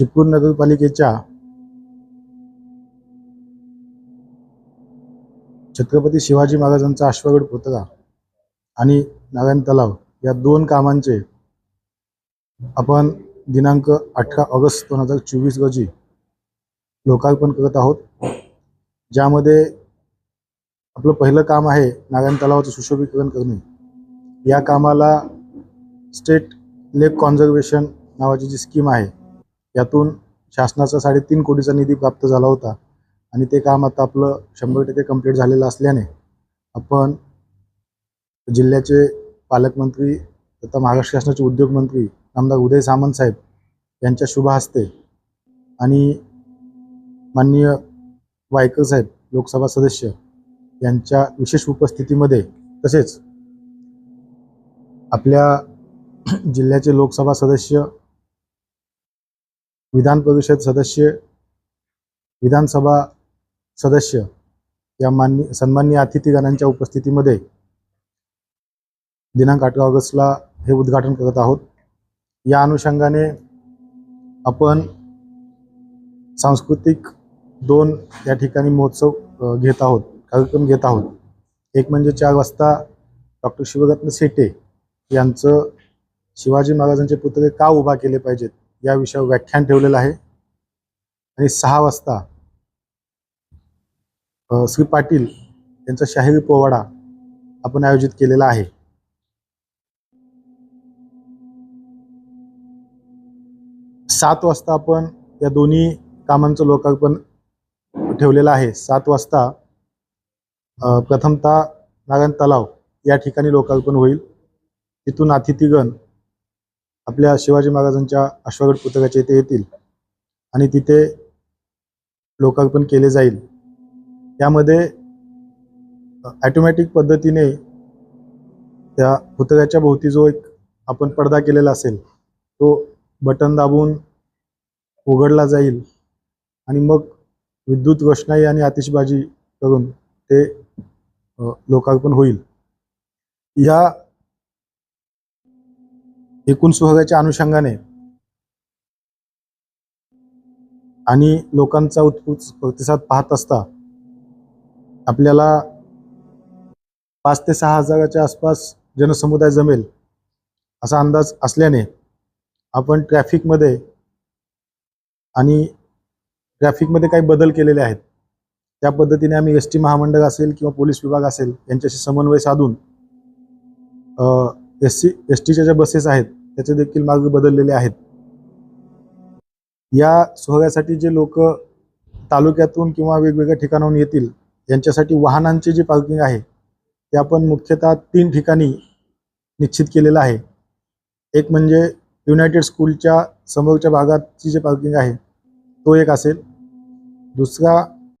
चिपळूण नगरपालिकेच्या छत्रपती शिवाजी महाराजांचा अश्वगड पुतळा आणि नारायण तलाव या दोन कामांचे आपण दिनांक अठरा ऑगस्ट दोन हजार चोवीस रोजी लोकार्पण करत आहोत. ज्यामध्ये आपलं पहिलं काम आहे नारायण तलावाचं सुशोभीकरण करणे. या कामाला स्टेट लेक कॉन्झर्वेशन नावाची जी स्कीम आहे यातून शासनाचा साडेतीन कोटीचा निधी प्राप्त झाला होता. आणि ते काम आता आपलं शंभर टक्के कंप्लीट झालेलं असल्याने आपण जिल्ह्याचे पालकमंत्री तथा महाराष्ट्र शासनाचे उद्योगमंत्री आमदार उदय सामंत साहेब यांच्या शुभ हस्ते आणि माननीय वायकर साहेब लोकसभा सदस्य यांच्या विशेष उपस्थितीमध्ये तसेच आपल्या जिल्ह्याचे लोकसभा सदस्य विधान परिषद सदस्य विधानसभा सदस्य या मान्य सन्माननीय अतिथीगणांच्या उपस्थितीमध्ये दिनांक अठरा ऑगस्टला हे उद्घाटन करत आहोत. या अनुषंगाने आपण सांस्कृतिक दोन या ठिकाणी महोत्सव घेत आहोत कार्यक्रम घेत आहोत. एक म्हणजे चार वाजता डॉक्टर शिवरत्न सेटे यांचं शिवाजी महाराजांचे पुतळे का उभा केले पाहिजेत? या विषयावर व्याख्यान ठेवलेलं आहे. आणि सहा वाजता श्री पाटील यांचा शाहिरी पोवाडा आपण आयोजित केलेला आहे. सात वाजता आपण या दोन्ही कामांचं लोकार्पण ठेवलेलं आहे. सात वाजता अ, प्रथमतः नारायण तलाव या ठिकाणी लोकार्पण होईल. तिथून अतिथीगण आपल्या शिवाजी महाराजांच्या अश्वगड पुतळ्याच्या इथे येतील. आणि तिथे लोकार्पण केले जाईल. यामध्ये ॲटोमॅटिक पद्धतीने त्या पुतळ्याच्या भोवती जो एक आपण पडदा केलेला असेल तो बटन दाबून उघडला जाईल. आणि मग विद्युत रोषणाई आणि आतिषबाजी करून ते लोकार्पण होईल. या एकूण सुहागाच्या अनुषंगाने. आणि लोकांचा उत्स्फूर्त प्रतिसाद पाहत असता आपल्याला पाच ते सहा हजाराच्या आसपास जनसमुदाय जमेल असा अंदाज असल्याने आपण ट्रॅफिकमध्ये आणि ट्रॅफिकमध्ये काही बदल केलेले आहेत. त्या पद्धतीने आम्ही एस टी महामंडळ असेल किंवा पोलीस विभाग असेल यांच्याशी समन्वय साधून एस सी एस टीच्या ज्या बसेस आहेत त्याचे देखील मार्ग बदललेले आहेत. या सोहळ्यासाठी जे लोक तालुक्यातून किंवा वेगवेगळ्या ठिकाणाहून येतील यांच्यासाठी वाहनांचे जे पार्किंग आहे ते आपण मुख्यतः तीन ठिकाणी निश्चित केलेलं आहे. एक म्हणजे युनायटेड स्कूलच्या समोरच्या भागातची जे पार्किंग आहे तो एक असेल. दुसरा